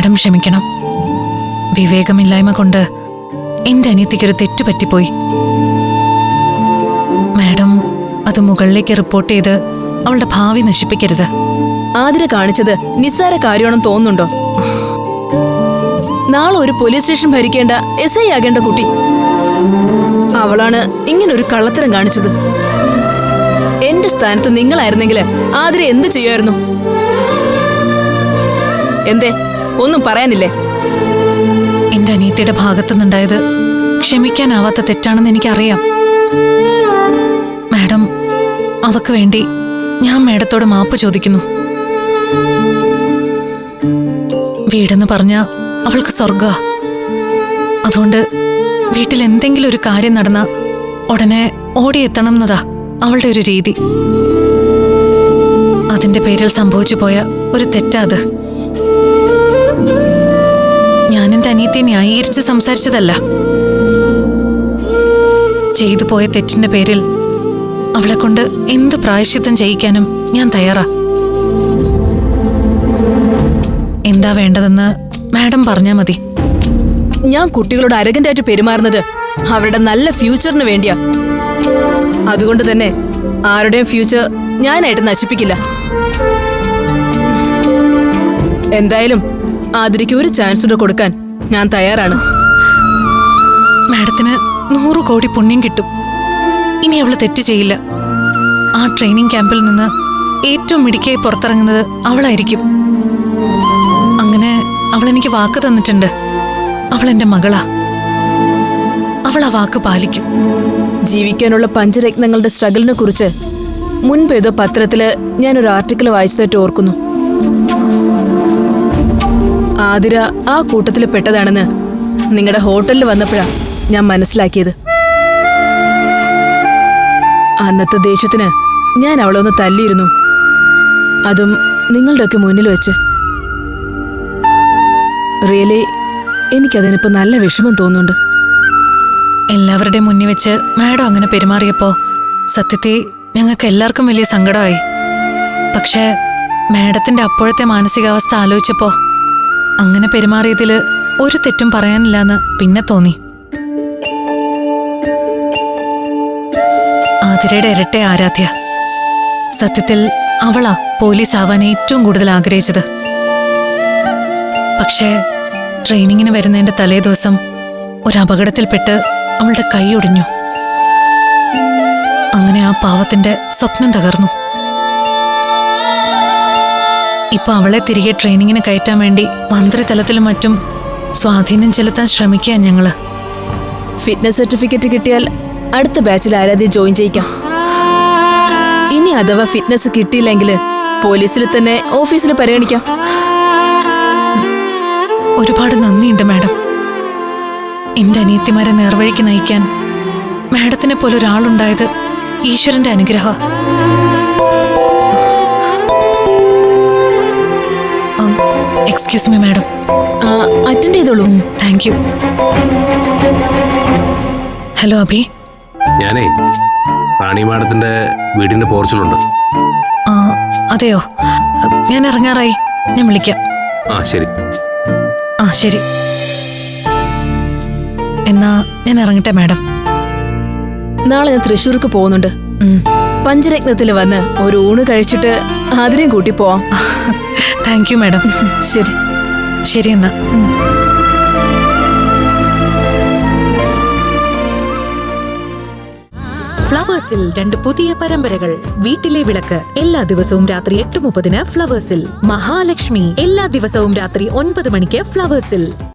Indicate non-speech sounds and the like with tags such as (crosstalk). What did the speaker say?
Madam ക്ഷമിക്കണം. വിവേകമില്ലായ്മ കൊണ്ട് എന്റെ അനിയത്തിക്കൊരു തെറ്റു പറ്റിപ്പോയി. മാഡം അത് മുകളിലേക്ക് റിപ്പോർട്ട് ചെയ്ത് അവളുടെ ഭാവി നശിപ്പിക്കരുത്. ആതിര കാണിച്ചത് നിസ്സാര കാര്യമാണെന്ന് തോന്നുന്നുണ്ടോ? നാളെ ഒരു പോലീസ് സ്റ്റേഷൻ ഭരിക്കേണ്ട എസ് ഐ ആകേണ്ട കുട്ടി. അവളാണ് ഇങ്ങനെ ഒരു കള്ളത്തരം കാണിച്ചത്. എന്റെ സ്ഥാനത്ത് നിങ്ങളായിരുന്നെങ്കിൽ ആതിര എന്ത് ചെയ്യുമായിരുന്നു? എന്തേ? ഒന്നും പറയാനില്ലേ? എന്റെ അനിയത്തിയുടെ ഭാഗത്തുനിന്നുണ്ടായത് ക്ഷമിക്കാനാവാത്ത തെറ്റാണെന്ന് എനിക്കറിയാം. മാഡം അവക്ക് വേണ്ടി ഞാൻ മാഡത്തോട് മാപ്പ് ചോദിക്കുന്നു. വീടെന്ന് പറഞ്ഞ അവൾക്ക് സ്വർഗ അതുകൊണ്ട് വീട്ടിൽ എന്തെങ്കിലും ഒരു കാര്യം നടന്ന ഉടനെ ഓടിയെത്തണം എന്നതാ അവളുടെ ഒരു രീതി. അതിന്റെ പേരിൽ സംഭവിച്ചു പോയ ഒരു തെറ്റാ അത്. ഞാൻ എന്റെ അനിയത്തെ ന്യായീകരിച്ച് സംസാരിച്ചതല്ല. ചെയ്തു പോയ തെറ്റിന്റെ പേരിൽ അവളെ കൊണ്ട് എന്ത് പ്രായശ്ചിത്തം ചെയ്യിക്കാനും ഞാൻ തയ്യാറാ. എന്താ വേണ്ടതെന്ന് മാഡം പറഞ്ഞാ മതി. ഞാൻ കുട്ടികളോട് അരകന്റായിട്ട് പെരുമാറുന്നത് അവരുടെ നല്ല ഫ്യൂച്ചറിന് വേണ്ടിയാ. അതുകൊണ്ട് തന്നെ ആരുടെയും ഫ്യൂച്ചർ ഞാനായിട്ട് നശിപ്പിക്കില്ല. എന്തായാലും ആതിരയ്ക്ക് ഒരു ചാൻസ് കൂടെ കൊടുക്കാൻ ഞാൻ തയ്യാറാണ്. മാഡത്തിന് നൂറ് കോടി പുണ്യം കിട്ടും. ഇനി അവൾ തെറ്റ് ചെയ്യില്ല. ആ ട്രെയിനിങ് ക്യാമ്പിൽ നിന്ന് ഏറ്റവും മിടുക്കിയായി പുറത്തിറങ്ങുന്നത് അവളായിരിക്കും. അങ്ങനെ അവൾ എനിക്ക് വാക്ക് തന്നിട്ടുണ്ട്. അവൾ എന്റെ മകളാ. അവൾ ആ വാക്ക് പാലിക്കും. ജീവിക്കാനുള്ള പഞ്ചരത്നങ്ങളുടെ സ്ട്രഗിളിനെ കുറിച്ച് മുൻപ് ഏതോ പത്രത്തിൽ ഞാനൊരു ആർട്ടിക്കിൾ വായിച്ചതായിട്ട് ഓർക്കുന്നു. ആതിര ആ കൂട്ടത്തിൽ പെട്ടതാണെന്ന് നിങ്ങളുടെ ഹോട്ടലിൽ വന്നപ്പോഴാ ഞാൻ മനസ്സിലാക്കിയത്. അന്നത്തെ ദേഷ്യത്തിന് ഞാൻ അവളെ ഒന്ന് തല്ലിയിരുന്നു. അതും നിങ്ങളുടെയൊക്കെ മുന്നിൽ വെച്ച്. റിയലി എനിക്കതിനിപ്പോ നല്ല വിഷമം തോന്നുന്നുണ്ട്. എല്ലാവരുടെയും മുന്നിൽ വെച്ച് മാഡം അങ്ങനെ പെരുമാറിയപ്പോ സത്യത്തെ ഞങ്ങൾക്ക് എല്ലാവർക്കും വലിയ സങ്കടമായി. പക്ഷേ മാഡത്തിന്റെ അപ്പോഴത്തെ മാനസികാവസ്ഥ ആലോചിച്ചപ്പോ അങ്ങനെ പെരുമാറിയതിൽ ഒരു തെറ്റും പറയാനില്ലെന്ന് പിന്നെ തോന്നി. ആതിരയുടെ ഇരട്ടെ ആരാധ്യ. സത്യത്തിൽ അവളാ പോലീസ് ആവാൻ ഏറ്റവും കൂടുതൽ ആഗ്രഹിച്ചത്. പക്ഷേ ട്രെയിനിങ്ങിന് വരുന്നതിന്റെ തലേ ദിവസം ഒരു അപകടത്തിൽപ്പെട്ട് അവളുടെ കൈ ഒടിഞ്ഞു. അങ്ങനെ ആ പാവത്തിന്റെ സ്വപ്നം തകർന്നു. ഇപ്പൊ അവളെ തിരികെ ട്രെയിനിങ്ങിന് കയറ്റാൻ വേണ്ടി മന്ത്രിതലത്തിലും മറ്റും സ്വാധീനം ചെലുത്താൻ ശ്രമിക്കുക ഞങ്ങൾ. ഫിറ്റ്നസ് സർട്ടിഫിക്കറ്റ് കിട്ടിയാൽ അടുത്ത ബാച്ചിൽ ആരാധ്യ ജോയിൻ ചെയ്യിക്കാം. ഇനി അഥവാ ഫിറ്റ്നസ് കിട്ടിയില്ലെങ്കിൽ പോലീസിൽ തന്നെ ഓഫീസിൽ പരിഗണിക്കാം. ഒരുപാട് നന്ദിയുണ്ട് മാഡം. എന്റെ അനിയത്തിമാരെ നേർവഴിക്ക് നയിക്കാൻ മാഡത്തിനെ പോലെ ഒരാളുണ്ടായത് ഈശ്വരന്റെ അനുഗ്രഹ എക്സ്ക്യൂസ് മീ മാഡം അറ്റൻഡ് ചെയ്തോളൂ. Thank you hello Abhi. ഞാനേ റാണി മാഡത്തിന്റെ വീടിന്റെ പോർച്ചിലുണ്ട് ആ അതെയോ? ഞാൻ ഇറങ്ങാറായി. ഞാൻ വിളിക്കാം. ആ ശരി. ആ ശരി. എന്നാ ഞാൻ ഇറങ്ങട്ടെ മാഡം നാളെ ഞാൻ തൃശ്ശൂർക്ക് പോകുന്നുണ്ട്. പഞ്ചരത്നത്തിൽ വന്ന് ഒരു ഊണ് കഴിച്ചിട്ട് അതിനെയും കൂട്ടി പോവാം. (laughs) താങ്ക് യു മാഡം ശരി. ശരി എന്നാ. ഫ്ലവേഴ്സിൽ രണ്ട് പുതിയ പരമ്പരകൾ. വീട്ടിലെ വിളക്ക് എല്ലാ ദിവസവും രാത്രി എട്ട് മുപ്പതിന് ഫ്ലവേഴ്സിൽ. മഹാലക്ഷ്മി എല്ലാ ദിവസവും രാത്രി ഒൻപത് മണിക്ക് ഫ്ലവേഴ്സിൽ.